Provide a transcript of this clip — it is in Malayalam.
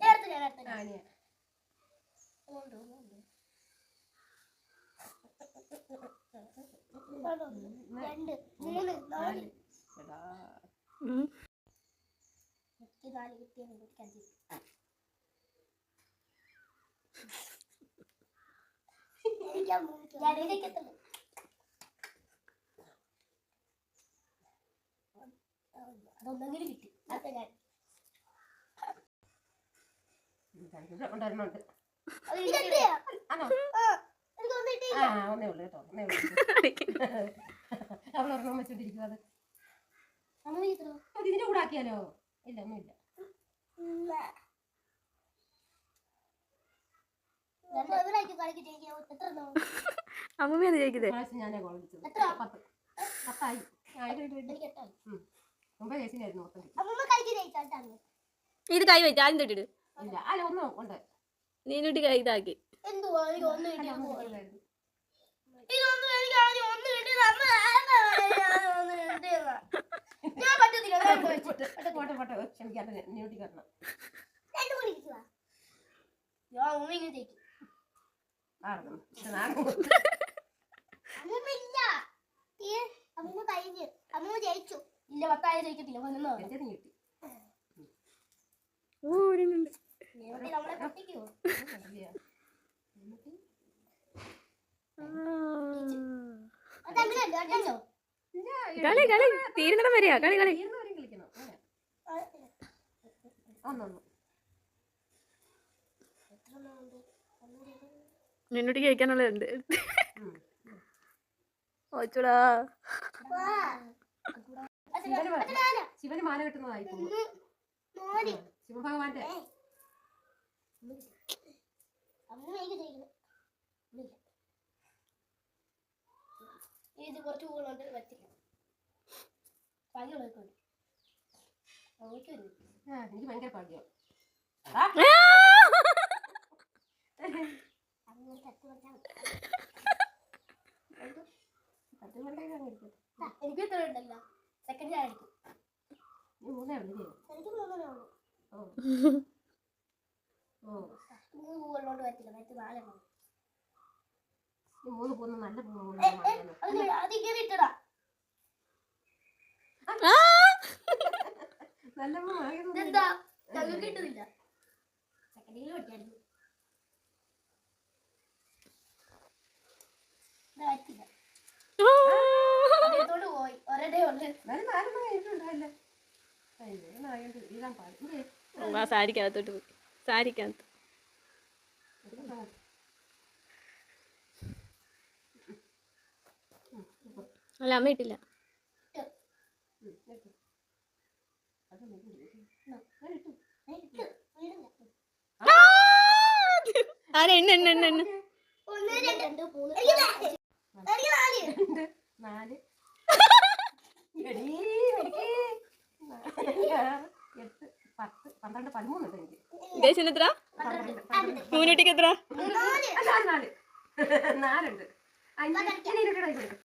ഞാൻ നേരത്തെ ഞാൻ. ആനിയ ഉണ്ട്, ഉണ്ട്, ഉണ്ട്. ഒന്ന്, രണ്ട് മൂന്ന് നാല് എടാ എനിക്ക് നാല് കിട്ടിയത് എനിക്ക് അഞ്ച് കിട്ടി. എനിക്ക് ആ മൂന്ന് കിട്ടി. ഞാൻ ഇതിലേക്ക് എത്തുന്നു. അതൊന്നെങ്കിലും കിട്ടി. അതെ ഞാൻ. ഉണ്ടായിരുന്നുണ്ട്. ആ, ഒന്നും കിട്ടി. ആ ഒന്നേ ഉള്ളൂ കേട്ടോ ഒന്നേ ഉള്ളൂ. അവൾ ഒരെണ്ണം വെച്ചോണ്ടിരിക്കും അത് അങ്ങനെ കിട്ടണോ? അത് ഇതിന്റെ കൂടെ ആക്കിയാലോ? ഇല്ല ഒന്നുമില്ല? അമ്മൂമ്മയാണ് ഞാനേ പത്തായി. ആയിരം ഇത് ഇത്. മുമ്പേ മൊത്തം കിട്ടി. കൈ വെച്ച് ആദ്യം തൊട്ടിട്ട് ഇല്ല അല്ല ഒന്നും ഉണ്ട്. നീനുട്ടി കൈ ഇതാക്കി. അമ്മ കഴിഞ്ഞ്. അമ്മൂമ്മ ജയിച്ചു. ഇല്ല പത്തായ ജയിക്കത്തില്ല പതിനൊന്നോ കിട്ടി. നമ്മളെ ഇല്ല, കളി കളി. തീരുന്നിടം വരെയാ. കളി കളി. ഒന്ന് കഴിക്കാനുള്ളതുണ്ട്. ഓച്ചൂടാ. ശിവന് മാല. കിട്ടുന്നതായി. ശിവഭഗവാന്റെ. ഇത് കുറച്ച് പറ്റില്ല എനിക്ക് ഭയങ്കര പാടിയോ എനിക്ക് ഇത്ര ഉണ്ടല്ലോ. സെക്കൻഡ് നീ മൂന്നേ ഉള്ളൂ എനിക്ക് മൂന്നെണ്ണേ ഉള്ളൂ. ഓ. ഓ. മൂന്ന് പൂവുള്ളോണ്ട് പറ്റില്ല. മറ്റു നാലെണ്ണം മൂന്ന് പോകുന്ന നല്ല ഏ, പോകുന്ന ഏ, അത് ഞാൻ- അത് ഇട്ടടാ. നല്ല വാങ്ങിയത് ഇതെന്താ? ഞങ്ങൾക്ക് കിട്ടുന്നില്ല സെക്കൻഡിൽ പറ്റിയായിരുന്നു ഇത് പറ്റില്ല അതെടുത്തോണ്ട് പോയി ഒരേ ഉണ്ട് എന്നാലും നാലെണ്ണം കഴിഞ്ഞിട്ടുണ്ടായില്ല ആ സാരിക്കകത്തോട്ട് പോയി. സാരിക്കകത്ത്. അല്ല അമ്മ ഇട്ടില്ല. ആരെ എണ്ണ എണ്ണ എണ്ണ എണ്ണ. ഒന്ന് രണ്ട് മൂന്ന് എനിക്ക് നാല്. എനിക്ക് നാല് നാല് എടീ, എനിക്ക് ആറ്, എട്ട് പത്ത് പന്ത്രണ്ട് പതിമൂന്നുണ്ട് എനിക്ക്. ഉദ്ദേശം എത്ര മൂന്നുട്ടിക്ക് എത്ര? നാലുണ്ട്. ഇനി ഇരുപത്